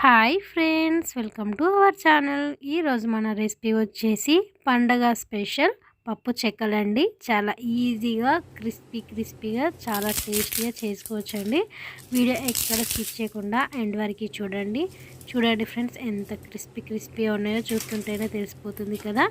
Hi friends welcome to our channel. ఈరోజు మన recipe వచ్చేసి పండగ స్పెషల్ పప్పు చెక్కలండి. చాలా ఈజీగా క్రిస్పీ క్రిస్పీగా చాలా టేస్టీగా చేసుకోవచ్చండి. వీడియో ఎక్కడ స్కిప్ చేయకుండా ఎండ్ వరకు చూడండి. చూడండి ఫ్రెండ్స్ ఎంత క్రిస్పీ క్రిస్పీ ఉన్నాయో చూస్తుంటేనే తెలిసిపోతుంది కదా.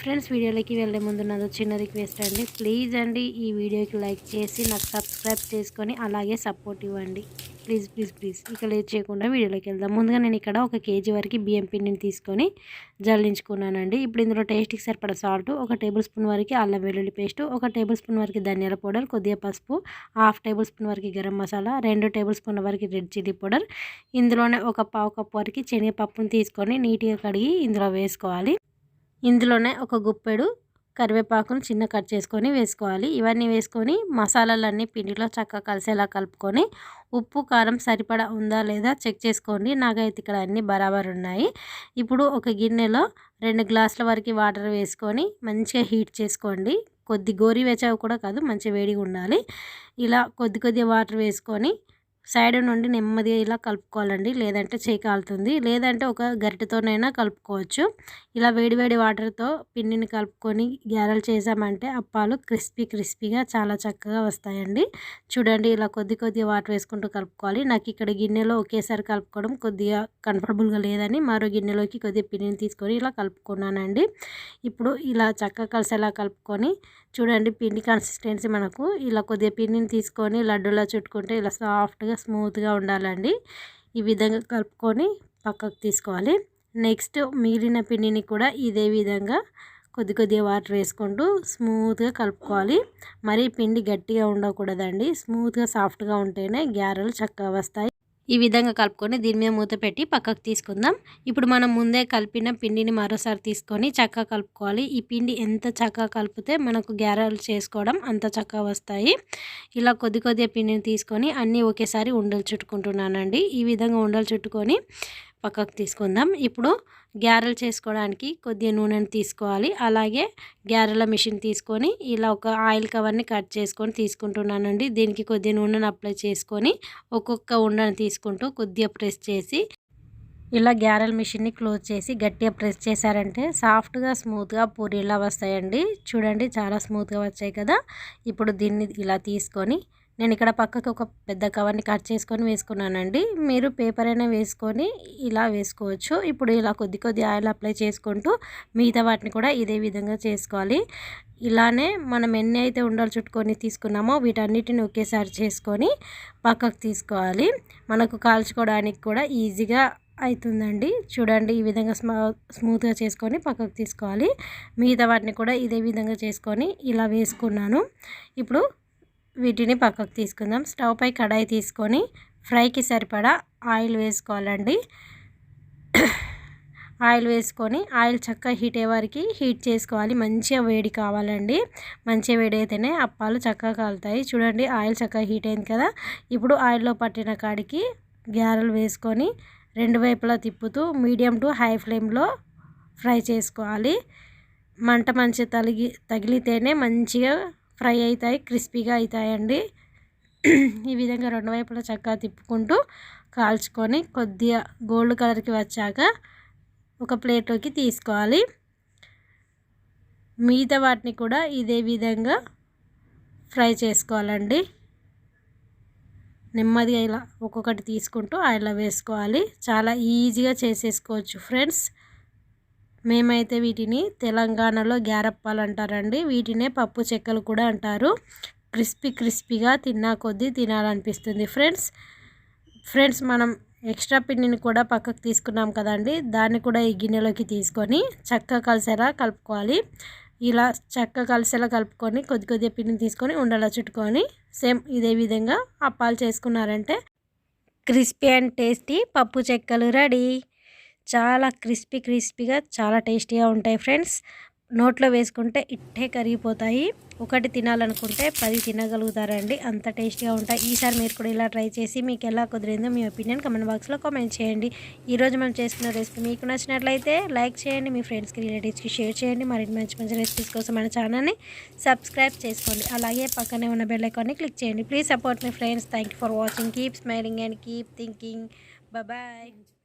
ఫ్రెండ్స్ వీడియోలోకి వెళ్ళే ముందు నాదో చిన్న రిక్వెస్ట్ అండి. ప్లీజ్ అండి ఈ వీడియోకి లైక్ చేసి నాకు సబ్స్క్రైబ్ చేసుకొని అలాగే సపోర్ట్ ఇవ్వండి. Please please please. ఇక లేట్ చేయకుండా వీడియోలోకి వెళ్దాం. ముందుగా నేను ఇక్కడ ఒక కేజీ వరకు బియ్యం పిండిని తీసుకొని జల్లించుకున్నానండి. ఇప్పుడు ఇందులో టేస్ట్కి సరిపడ సాల్ట్ ఒక టేబుల్ స్పూన్ వరకు అల్లం వెల్లుల్లి పేస్ట్ ఒక టేబుల్ స్పూన్ వరకు ధనియాల పౌడర్ కొద్దిగా పసుపు హాఫ్ టేబుల్ స్పూన్ వరకు గరం మసాలా రెండు టేబుల్ స్పూన్ వరకు రెడ్ చిల్లీ పౌడర్. ఇందులోనే ఒక పావు కప్పు వరకు శనగపప్పును తీసుకొని నీట్గా కడిగి ఇందులో వేసుకోవాలి. ఇందులోనే ఒక గుప్పెడు కరివేపాకును చిన్న కట్ చేసుకొని వేసుకోవాలి. ఇవన్నీ వేసుకొని మసాలాలన్నీ పిండిలో చక్కగా కలిసేలా కలుపుకొని ఉప్పు కారం సరిపడా ఉందా లేదా చెక్ చేసుకోండి. నాకైతే ఇక్కడ అన్నీ బరాబర్ ఉన్నాయి. ఇప్పుడు ఒక గిన్నెలో రెండు గ్లాసుల వరకు వాటర్ వేసుకొని మంచిగా హీట్ చేసుకోండి. కొద్ది గోరి వెచ్చగా కూడా కాదు మంచి వేడిగా ఉండాలి. ఇలా కొద్ది కొద్దిగా వాటర్ వేసుకొని సైడ్ నుండి నెమ్మదిగా ఇలా కలుపుకోవాలండి. లేదంటే చేయి కాలుతుంది. లేదంటే ఒక గరిటెతోనైనా కలుపుకోవచ్చు. ఇలా వేడివేడి వాటర్తో పిండిని కలుపుకొని గ్యారెలు చేసామంటే అప్పాలు క్రిస్పీ క్రిస్పీగా చాలా చక్కగా వస్తాయండి. చూడండి ఇలా కొద్ది కొద్దిగా వాటర్ వేసుకుంటూ కలుపుకోవాలి. నాకు ఇక్కడ గిన్నెలో ఒకేసారి కలుపుకోవడం కొద్దిగా కంఫర్టబుల్గా లేదని మరో గిన్నెలోకి కొద్దిగా పిండిని తీసుకొని ఇలా కలుపుకున్నానండి. ఇప్పుడు ఇలా చక్కగా కలిసేలా కలుపుకొని చూడండి పిండి కన్సిస్టెన్సీ మనకు. ఇలా కొద్దిగా పిండిని తీసుకొని లడ్డూలా చుట్టుకుంటే ఇలా సాఫ్ట్గా స్మూత్గా ఉండాలండి. ఈ విధంగా కలుపుకొని పక్కకు తీసుకోవాలి. నెక్స్ట్ మిగిలిన పిండిని కూడా ఇదే విధంగా కొద్ది కొద్దిగా వాటర్ వేసుకుంటూ స్మూత్గా కలుపుకోవాలి. మరీ పిండి గట్టిగా ఉండకూడదండి. స్మూత్గా సాఫ్ట్గా ఉంటేనే గ్యారెలు చక్కగా వస్తాయి. ఈ విధంగా కలుపుకొని దీని మీద మూత పెట్టి పక్కకు తీసుకుందాం. ఇప్పుడు మనం ముందే కలిపిన పిండిని మరోసారి తీసుకొని చక్కగా కలుపుకోవాలి. ఈ పిండి ఎంత చక్కగా కలిపితే మనకు గ్యారెలు చేసుకోవడం అంత చక్కగా వస్తాయి. ఇలా కొద్ది కొద్దిగా పిండిని తీసుకొని అన్నీ ఒకేసారి ఉండలు చుట్టుకుంటున్నానండి. ఈ విధంగా ఉండలు చుట్టుకొని పక్కకు తీసుకుందాం. ఇప్పుడు గ్యారెలు చేసుకోవడానికి కొద్దిగా నూనెను తీసుకోవాలి. అలాగే గ్యారెల మిషన్ తీసుకొని ఇలా ఒక ఆయిల్ కవర్ని కట్ చేసుకొని తీసుకుంటున్నానండి. దీనికి కొద్దిగా నూనెను అప్లై చేసుకొని ఒక్కొక్క ఉండను తీసుకుంటూ కొద్దిగా ప్రెస్ చేసి ఇలా గ్యారెల్ మిషన్ని క్లోజ్ చేసి గట్టిగా ప్రెస్ చేశారంటే సాఫ్ట్గా స్మూత్గా పూరీలా వస్తాయండి. చూడండి చాలా స్మూత్గా వచ్చాయి కదా. ఇప్పుడు దీన్ని ఇలా తీసుకొని నేను ఇక్కడ పక్కకు ఒక పెద్ద కవర్ని కట్ చేసుకొని వేసుకున్నానండి. మీరు పేపర్ అయినా వేసుకొని ఇలా వేసుకోవచ్చు. ఇప్పుడు ఇలా కొద్ది కొద్ది ఆయిల్ అప్లై చేసుకుంటూ మిగతా వాటిని కూడా ఇదే విధంగా చేసుకోవాలి. ఇలానే మనం ఎన్ని అయితే ఉండలు చుట్టుకొని తీసుకున్నామో వీటన్నిటిని ఒకేసారి చేసుకొని పక్కకు తీసుకోవాలి. మనకు కాల్చుకోవడానికి కూడా ఈజీగా అవుతుందండి చూడండి ఈ విధంగా స్మూ స్మూత్గా చేసుకొని పక్కకు తీసుకోవాలి. మిగతా వాటిని కూడా ఇదే విధంగా చేసుకొని ఇలా వేసుకున్నాను. ఇప్పుడు వీటిని పక్కకు తీసుకుందాం. స్టవ్ పై కడాయి తీసుకొని ఫ్రైకి సరిపడా ఆయిల్ వేసుకోవాలండి. ఆయిల్ వేసుకొని ఆయిల్ చక్కగా హీట్ అయ్యే వారికి హీట్ చేసుకోవాలి. మంచిగా వేడి కావాలండి. మంచిగా వేడి అయితేనే అప్పాలు చక్కగా కాలుతాయి. చూడండి ఆయిల్ చక్కగా హీట్ అయింది కదా. ఇప్పుడు ఆయిల్లో పట్టిన కాడికి గ్యారెలు వేసుకొని రెండు వైపులా తిప్పుతూ మీడియం టు హై ఫ్లేమ్లో ఫ్రై చేసుకోవాలి. మంట మంచిగా తలిగి తగిలితేనే మంచిగా ఫ్రై అవుతాయి క్రిస్పీగా అవుతాయండి. ఈ విధంగా రెండు వైపులా చక్కగా తిప్పుకుంటూ కాల్చుకొని కొద్దిగా గోల్డ్ కలర్కి వచ్చాక ఒక ప్లేట్లోకి తీసుకోవాలి. మిగతా వాటిని కూడా ఇదే విధంగా ఫ్రై చేసుకోవాలండి. నెమ్మదిగా ఇలా ఒక్కొక్కటి తీసుకుంటూ ఆయిల్లో వేసుకోవాలి. చాలా ఈజీగా చేసేసుకోవచ్చు ఫ్రెండ్స్. మేమైతే వీటిని తెలంగాణలో గ్యారప్పాలు అంటారండి. వీటినే పప్పు చెక్కలు కూడా అంటారు. క్రిస్పీ క్రిస్పీగా తిన్నా కొద్దీ తినాలనిపిస్తుంది. ఫ్రెండ్స్ ఫ్రెండ్స్ మనం ఎక్స్ట్రా పిండిని కూడా పక్కకు తీసుకున్నాం కదండి. దాన్ని కూడా ఈ గిన్నెలోకి తీసుకొని చక్క కలిసేలా కలుపుకోవాలి. ఇలా చక్క కలిసేలా కలుపుకొని కొద్ది కొద్దిగా పిండిని తీసుకొని ఉండలా చుట్టుకొని సేమ్ ఇదే విధంగా అప్పాలు చేసుకున్నారంటే క్రిస్పీ అండ్ టేస్టీ పప్పు చెక్కలు రెడీ. చాలా క్రిస్పీ క్రిస్పీగా చాలా టేస్టీగా ఉంటాయి ఫ్రెండ్స్. నోట్లో వేసుకుంటే ఇట్టే కరిగిపోతాయి. ఒకటి తినాలనుకుంటే పది తినగలుగుతారండి. అంత టేస్టీగా ఉంటాయి. ఈసారి మీరు కూడా ఇలా ట్రై చేసి మీకు ఎలా కుదిరిందో మీ ఒపీనియన్ కమెంట్ బాక్స్లో కామెంట్ చేయండి. ఈరోజు మనం చేసుకున్న రెసిపీ మీకు నచ్చినట్లయితే లైక్ చేయండి మీ ఫ్రెండ్స్కి రిలేటివ్స్కి షేర్ చేయండి. మరిన్ని మంచి మంచి రెసిపీస్ కోసం మన ఛానల్ని సబ్స్క్రైబ్ చేసుకోండి. అలాగే పక్కనే ఉన్న బెల్ ఐకాన్ని క్లిక్ చేయండి. Please support me friends. Thank for watching. Keep smiling and keep thinking. Bye.